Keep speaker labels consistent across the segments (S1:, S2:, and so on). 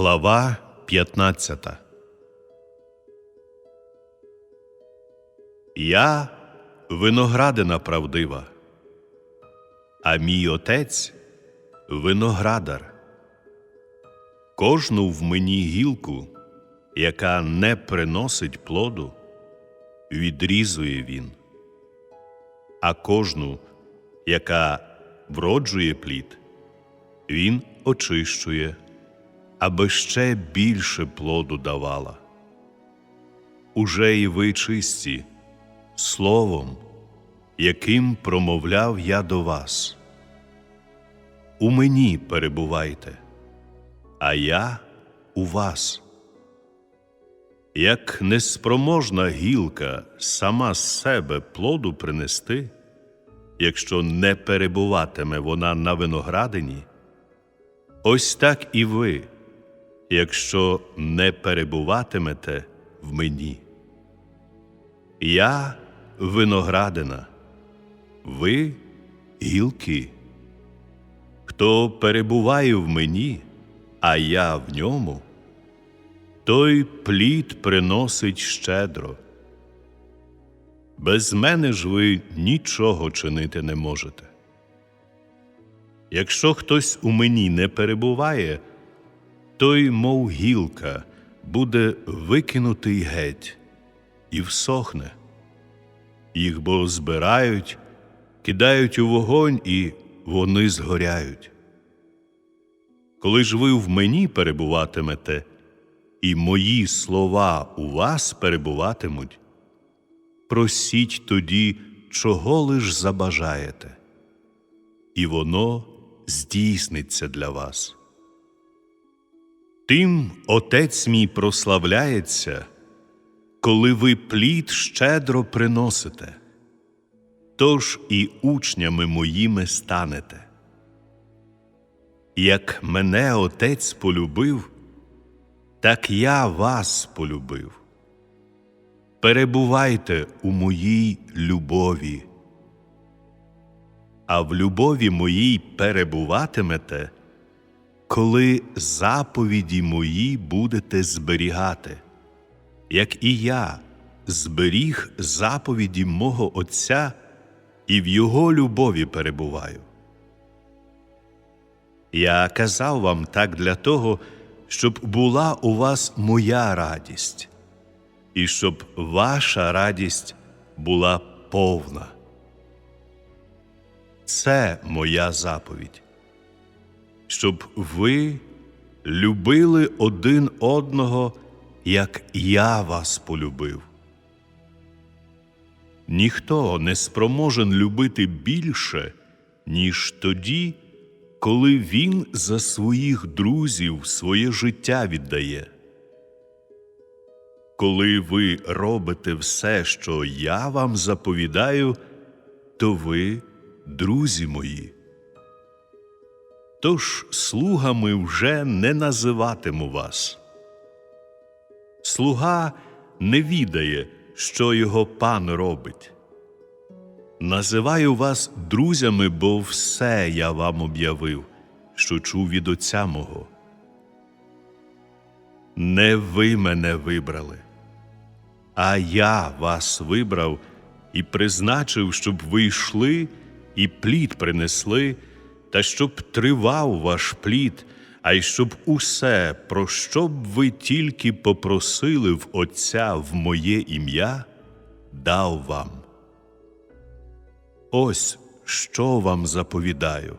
S1: Глава 15 Я виноградина правдива, а мій отець виноградар. Кожну в мені гілку, яка не приносить плоду, відрізує він, а кожну, яка вроджує плід, він очищує, аби ще більше плоду давала. Уже і ви чисті, словом, яким промовляв я до вас. У мені перебувайте, а я у вас. Як неспроможна гілка сама з себе плоду принести, якщо не перебуватиме вона на виноградині, ось так і ви, якщо не перебуватимете в мені. Я виноградина, ви гілки. Хто перебуває в мені, а я в ньому, той плід приносить щедро. Без мене ж ви нічого чинити не можете. Якщо хтось у мені не перебуває, той, мов гілка, буде викинутий геть і всохне. Їх бо збирають, кидають у вогонь і вони згоряють. Коли ж ви в мені перебуватимете, і мої слова у вас перебуватимуть, просіть тоді, чого лиш забажаєте, і воно здійсниться для вас. Тим Отець мій прославляється, коли ви плід щедро приносите, тож і учнями моїми станете. Як мене Отець полюбив, так я вас полюбив. Перебувайте у моїй любові, а в любові моїй перебуватимете, коли заповіді мої будете зберігати, як і я зберіг заповіді мого Отця і в Його любові перебуваю. Я казав вам так для того, щоб була у вас моя радість, і щоб ваша радість була повна. Це моя заповідь, щоб ви любили один одного, як я вас полюбив. Ніхто не спроможен любити більше, ніж тоді, коли він за своїх друзів своє життя віддає. Коли ви робите все, що я вам заповідаю, то ви друзі мої. Тож слугами вже не називатиму вас. Слуга не відає, що його пан робить. Називаю вас друзями, бо все я вам об'явив, що чув від Отця мого. Не ви мене вибрали, а я вас вибрав і призначив, щоб ви йшли і плід принесли, та щоб тривав ваш плід, а й щоб усе, про що б ви тільки попросили в Отця в моє ім'я, дав вам. Ось що вам заповідаю,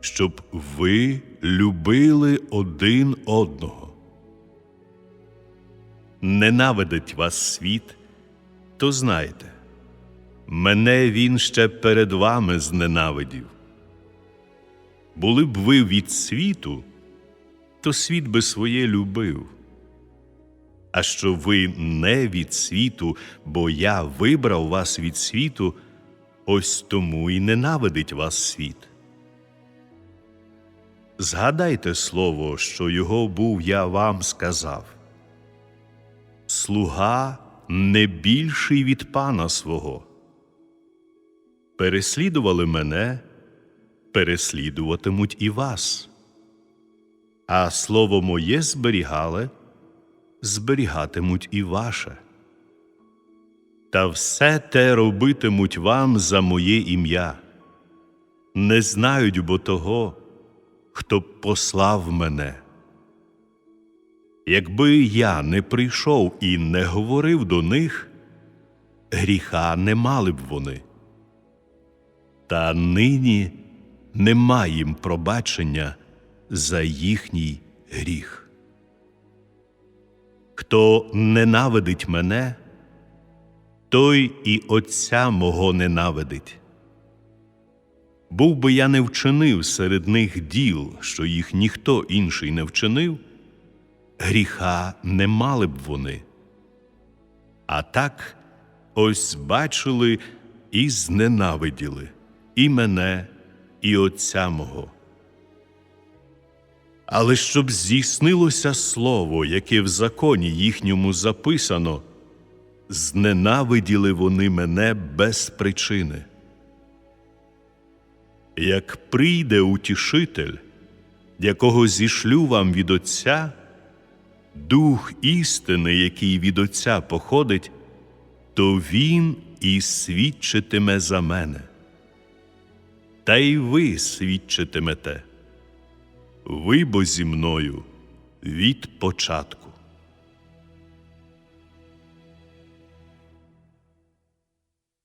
S1: щоб ви любили один одного. Ненавидить вас світ, то знайте, мене він ще перед вами зненавидів. Були б ви від світу, то світ би своє любив. А що ви не від світу, бо я вибрав вас від світу. Ось тому і ненавидить вас світ. Згадайте слово, що його був я вам сказав Слуга не більший від пана свого. Переслідували мене, переслідуватимуть і вас. а слово моє зберігали, зберігатимуть і ваше. Та все те робитимуть вам за моє ім'я. Не знають бо того, хто послав мене. Якби я не прийшов і не говорив до них, гріха не мали б вони. Та нині нема їм пробачення за їхній гріх. Хто ненавидить мене, той і Отця мого ненавидить. Був би я не вчинив серед них діл, що їх ніхто інший не вчинив, гріха не мали б вони. А так ось бачили і зненавиділи і мене, і Отця мого. Але щоб здійснилося слово, яке в законі їхньому записано, зненавиділи вони мене без причини. Як прийде утішитель, якого зішлю вам від Отця, Дух істини, який від Отця походить, то Він і свідчитиме за мене. Та й ви свідчитимете. Ви бо зі мною від початку.